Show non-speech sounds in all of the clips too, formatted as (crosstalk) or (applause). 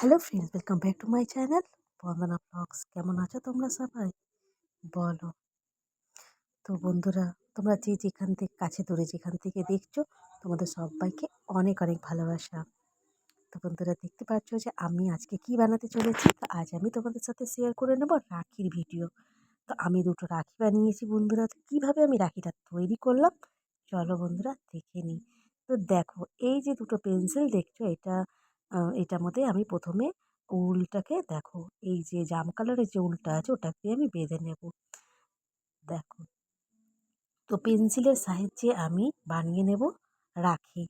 Hello friends welcome back to my channel Bandana blogs কেমন আছো তোমরা সবাই? বলো। তো বন্ধুরা, তোমরা যে যেখান থেকে, কাছে দূরে যেখান থেকে দেখছ, তোমাদের সবাইকে অনেক অনেক ভালোবাসা। তো বন্ধুরা, দেখতে পাচ্ছ যে আমি আজকে কি বানাতে চলেছি? তো আজ আমি তোমাদের সাথে শেয়ার করে নেব রাখির ভিডিও তো আমি দুটো রাখি বানিয়েছি বন্ধুরা, তো কীভাবে আমি রাখিটা তৈরি করলাম? চলো বন্ধুরা, দেখে নিই। তো দেখো, এই যে দুটো পেন্সিল দেখছ, এটা এটার মধ্যে আমি প্রথমে উলটাকে দেখো, এই যে জাম কালারের যে উলটা আছে ওটা দিয়ে আমি বেঁধে নেব। দেখো, তো পেন্সিলের সাহায্যে আমি বানিয়ে নেব রাখি।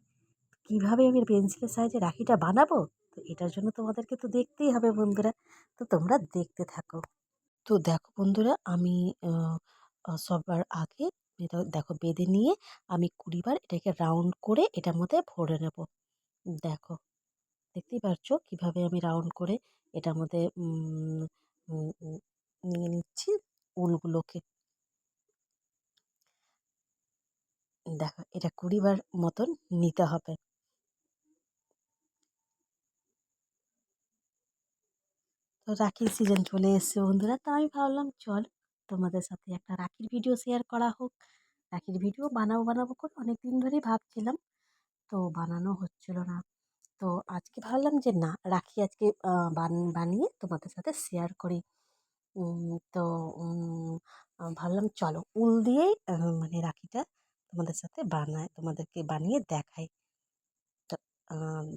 কীভাবে আমি পেন্সিলের সাহায্যে রাখিটা বানাবো? তো এটার জন্য তোমাদেরকে তো দেখতেই হবে বন্ধুরা, তো তোমরা দেখতে থাকো। তো দেখো বন্ধুরা, আমি সবার আগে এটা দেখো বেঁধে নিয়ে আমি কুড়িবার এটাকে রাউন্ড করে এটার মধ্যে ভরে নেব। দেখো দেখতেই পারছ কীভাবে আমি রাউন্ড করে এটার মধ্যে নিয়ে নিচ্ছি উলগুলোকে। দেখো, এটা কুড়িবার মতন নিতে হবে। তো রাখির সিজন চলে এসছে বন্ধুরা, তো আমি ভাবলাম চল তোমাদের সাথে একটা রাখির ভিডিও শেয়ার করা হোক। রাখির ভিডিও বানাবো বানাবো করে অনেক দিন ধরেই ভাবছিলাম, তো বানানো হচ্ছিল না। তো আজকে ভাবলাম যে, না, রাখি আজকে বান- বানিয়ে তোমাদের সাথে শেয়ার করি। তো ভাবলাম চলো উল দিয়েই মানে রাখিটা তোমাদের সাথে বানায়, তোমাদেরকে বানিয়ে দেখাই। তো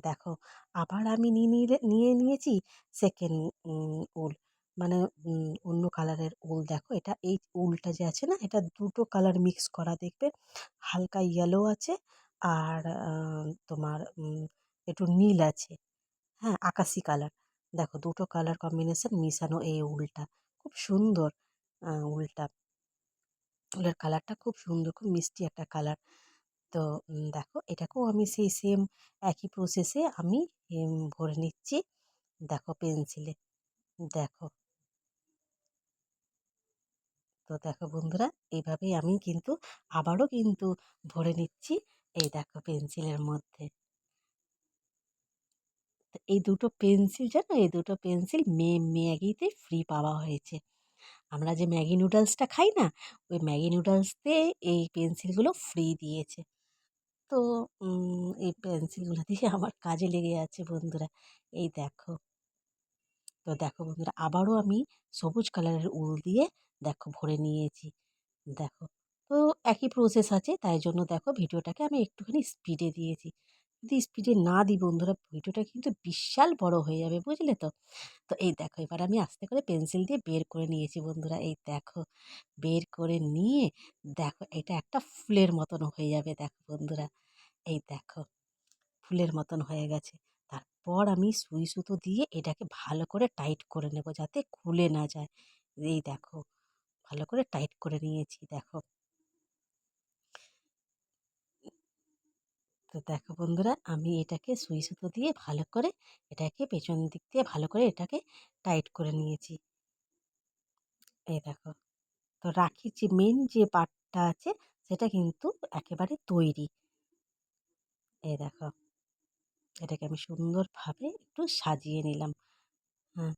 দেখো, আবার আমি নিয়ে নিয়ে নিয়েছি সেকেন্ড উল। মানে অন্য কালারের উল। দেখো, এটা এই উলটা যে আছে না, এটা দুটো কালার মিক্স করা, দেখবে? হালকা ইয়েলো আছে আর তোমার একটু নীল আছে। হ্যাঁ আকাশি কালার। দেখো, দুটো কালার কম্বিনেশন মিশানো এই উলটা। খুব সুন্দর উলটা। উলের কালারটা খুব সুন্দর, খুব মিষ্টি একটা কালার। তো দেখো, এটাকেও আমি সেই সেম একই প্রসেসে আমি ভরে নিচ্ছি। দেখো পেন্সিলে দেখো। তো দেখো বন্ধুরা, এইভাবেই আমি কিন্তু আবারও কিন্তু ভরে নিচ্ছি। এই দেখো পেন্সিলের মধ্যে। এই দুটো পেন্সিল জানো? এই দুটো পেন্সিল মে, ম্যাগিতে ফ্রি পাওয়া হয়েছে। আমরা যে ম্যাগি নুডলসটা খাই না, ওই ম্যাগি নুডলসতে এই পেন্সিলগুলো ফ্রি দিয়েছে। তো এই পেন্সিলগুলো দিয়ে আমার কাজে লেগে আছে বন্ধুরা। এই দেখো। তো দেখো বন্ধুরা, আবারও আমি সবুজ কালারের উল দিয়ে দেখো ভরে নিয়েছি। দেখো। তো একই প্রসেস আছে, তাই জন্য দেখো ভিডিওটাকে আমি একটুখানি স্পিডে দিয়েছি। যদি স্পিডে না দিই বন্ধুরা ভিডিওটা কিন্তু বিশাল বড় হয়ে যাবে, বুঝলে তো? তো এই দেখো, এবার আমি আস্তে করে পেন্সিল দিয়ে বের করে নিয়েছি বন্ধুরা। এই দেখো, বের করে নিয়ে দেখো, এটা একটা ফুলের মতন হয়ে যাবে, দেখো বন্ধুরা। এই দেখো, ফুলের মতন হয়ে গেছে। তারপর আমি সুই সুতো দিয়ে এটাকে ভালো করে টাইট করে নেব, যাতে খুলে না যায়। এই দেখো, ভালো করে টাইট করে নিয়েছি, দেখো। তো দেখো বন্ধুরা, আমি এটাকে সুই সুতো দিয়ে ভালো করে এটাকে পেছন দিক দিয়ে ভালো করে এটাকে টাইট করে নিয়েছি। এই দেখো, তো রাখির যে মেন যে পার্টটা আছে, সেটা কিন্তু একেবারে তৈরি। এই দেখো, এটাকে আমি সুন্দরভাবে একটু সাজিয়ে নিলাম। হ্যাঁ।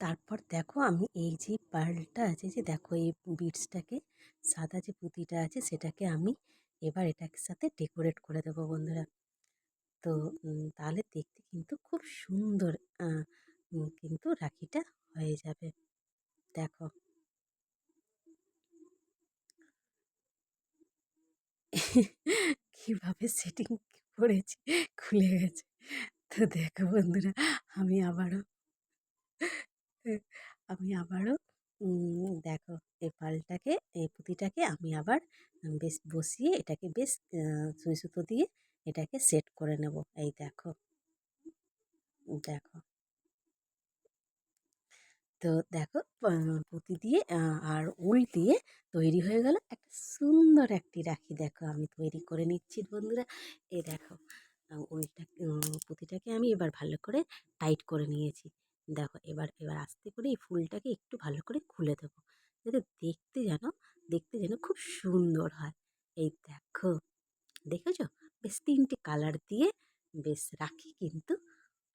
তারপর দেখো আমি এই যে পার্লটা আছে যে দেখো এই বিটসটাকে, সাদা যে পুঁতিটা আছে সেটাকে আমি এবার এটার সাথে ডেকোরেট করে দেবো বন্ধুরা। তো তাহলে দেখতে কিন্তু খুব সুন্দর কিন্তু রাখিটা হয়ে যাবে। দেখো। কীভাবে সেটিং করেছি, খুলে গেছে। তো দেখো বন্ধুরা, আমি আবারও (laughs) আমি আবারও দেখো এই পালটাকে, এই পুঁতিটাকে আমি আবার বেশ বসিয়ে এটাকে বেশ সুই সুতো দিয়ে এটাকে সেট করে নেব। এই দেখো। দেখো। তো দেখো পুঁতি দিয়ে আর উল দিয়ে তৈরি হয়ে গেল একটা সুন্দর একটি রাখি। দেখো আমি তৈরি করে নিচ্ছি বন্ধুরা। এই দেখো উলটা পুঁতিটাকে আমি এবার ভালো করে টাইট করে নিয়েছি। দেখো এবার এবার আস্তে করে এই ফুলটাকে একটু ভালো করে খুলে দেবো। যাতে দেখতে যেন দেখতে যেন খুব সুন্দর হয়। এই দেখো, দেখেছ? বেশ তিনটে কালার দিয়ে বেশ রাখি কিন্তু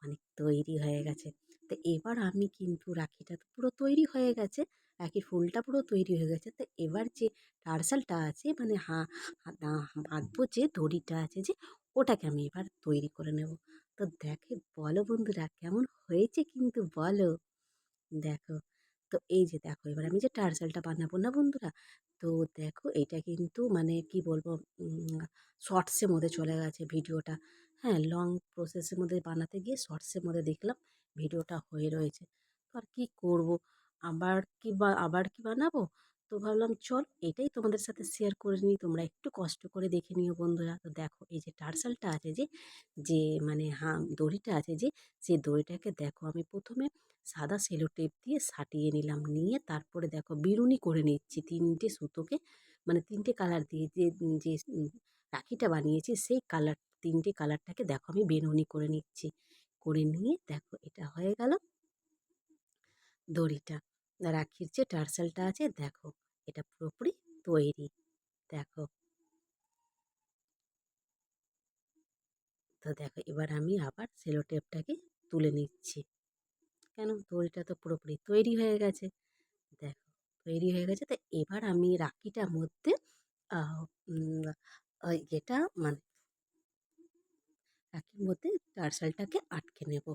অনেক তৈরি হয়ে গেছে। তো এবার আমি কিন্তু রাখিটা তো পুরো তৈরি হয়ে গেছে, রাখির ফুলটা পুরো তৈরি হয়ে গেছে। তো এবার যে টার্সালটা আছে মানে হা বাঁধবো যে দড়িটা আছে যে, ওটাকে আমি এবার তৈরি করে নেব। তো দেখে বলো বন্ধুরা, কেমন হয়েছে কিন্তু বলো। দেখো, তো এই যে দেখো, এবার আমি যে টার্সেলটা বানাবো না বন্ধুরা? তো দেখো, এটা কিন্তু মানে কি বলব শর্টসের মধ্যে চলে গেছে ভিডিওটা। হ্যাঁ লং প্রসেসের মধ্যে বানাতে গিয়ে শর্টসের মধ্যে দেখলাম ভিডিওটা হয়ে রয়েছে। আর কী করব? আবার কি বা, আবার কি বানাবো? তো ভাবলাম, চল এটাই তোমাদের সাথে শেয়ার করে নিই, তোমরা একটু কষ্ট করে দেখে নিও বন্ধুরা। তো দেখো, এই যে টার্সালটা আছে যে যে মানে হা দড়িটা আছে যে সেই দড়িটাকে দেখো আমি প্রথমে সাদা সেলো টেপ দিয়ে সাটিয়ে নিলাম, নিয়ে তারপরে দেখো বিরুনি করে নিচ্ছি তিনটে সুতোকে মানে তিনটে কালার দিয়ে যে যে রাখিটা বানিয়েছি, সেই কালার তিনটে কালারটাকে দেখো আমি বেনুনি করে নিচ্ছি। করে নিয়ে দেখো, এটা হয়ে গেল দড়িটা। রাখির যে টার্সেলটা আছে, দেখো, এটা পুরোপুরি তৈরি। দেখো। তো দেখো, এবার আমি আবার সেলো টেপটাকে তুলে নিচ্ছি। কেন? দড়িটা তো পুরোপুরি তৈরি হয়ে গেছে। দেখো, তৈরি হয়ে গেছে। তো এবার আমি রাখিটার মধ্যে এটা মানে রাখির মধ্যে টার্সেলটাকে আটকে নেব।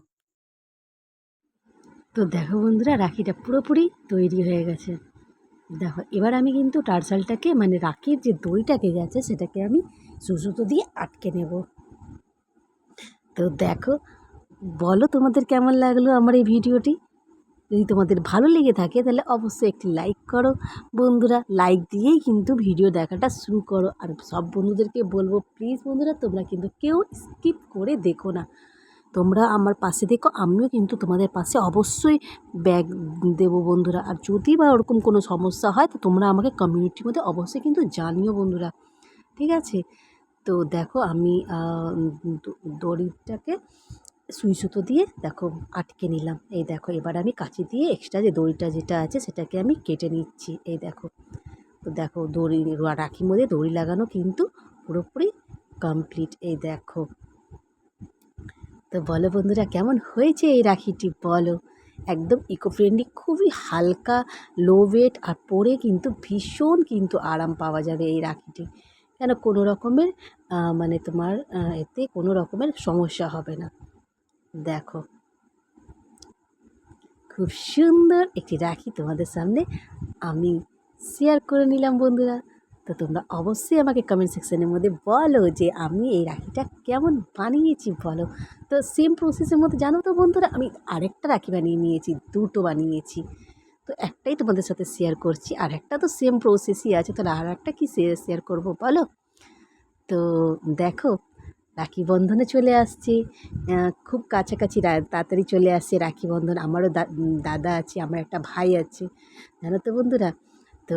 তো দেখো বন্ধুরা, রাখিটা পুরোপুরি তৈরি হয়ে গেছে। দেখো, এবার আমি কিন্তু টার্সালটাকে মানে রাখির যে দইটাকে গেছে, সেটাকে আমি সুসুতো দিয়ে আটকে নেব। তো দেখো, বলো তোমাদের কেমন লাগল আমার এই ভিডিওটি? যদি তোমাদের ভালো লেগে থাকে, তাহলে অবশ্যই একটি লাইক করো। বন্ধুরা, লাইক দিয়েই কিন্তু ভিডিও দেখাটা শুরু করো। আর সব বন্ধুদেরকে বলব, প্লিজ বন্ধুরা, তোমরা কিন্তু কেউ স্কিপ করে দেখো না। তোমরা আমার পাশে দেখো, আমিও কিন্তু তোমাদের পাশে অবশ্যই ব্যাগ দেবো বন্ধুরা। আর যদি বা ওরকম কোনো সমস্যা হয়, তো তোমরা আমাকে কমিউনিটির মধ্যে অবশ্যই কিন্তু জানিও বন্ধুরা। ঠিক আছে? তো দেখো, আমি দড়িটাকে সুই সুতো দিয়ে দেখো, আটকে নিলাম। এই দেখো, এবার আমি কাঁচি দিয়ে এক্সট্রা যে দড়িটা যেটা আছে, সেটাকে আমি কেটে নিচ্ছি। এই দেখো, তো দেখো, দড়ি, রাখির মধ্যে দড়ি লাগানো কিন্তু পুরোপুরি কমপ্লিট এই দেখো তো বলো বন্ধুরা, কেমন হয়েছে এই রাখিটি বলো? একদম ইকো ফ্রেন্ডলি খুবই হালকা লো ওয়েট আর পরে কিন্তু ভীষণ কিন্তু আরাম পাওয়া যাবে এই রাখিটি। কেন কোনো রকমের মানে তোমার এতে কোনো রকমের সমস্যা হবে না। দেখো। খুব সুন্দর একটি রাখি তোমাদের সামনে আমি শেয়ার করে নিলাম বন্ধুরা। তো তোমরা অবশ্যই আমাকে কমেন্ট সেকশানের মধ্যে বলো যে আমি এই রাখিটা কেমন বানিয়েছি বলো। তো সেম প্রসেসের মধ্যে, জানো তো বন্ধুরা, আমি আরেকটা রাখি বানিয়ে নিয়েছি, দুটো বানিয়েছি। তো একটাই তোমাদের সাথে শেয়ার করছি, আর একটা তো সেম প্রসেসই আছে, তাহলে আর একটা কী শেয়ার করব বলো? তো দেখো, রাখি বন্ধনে চলে আসছে খুব কাছাকাছি তাড়াতাড়ি চলে আসছে রাখি বন্ধন, আমারও দাদা আছে, আমার একটা ভাই আছে, জানো তো বন্ধুরা? তো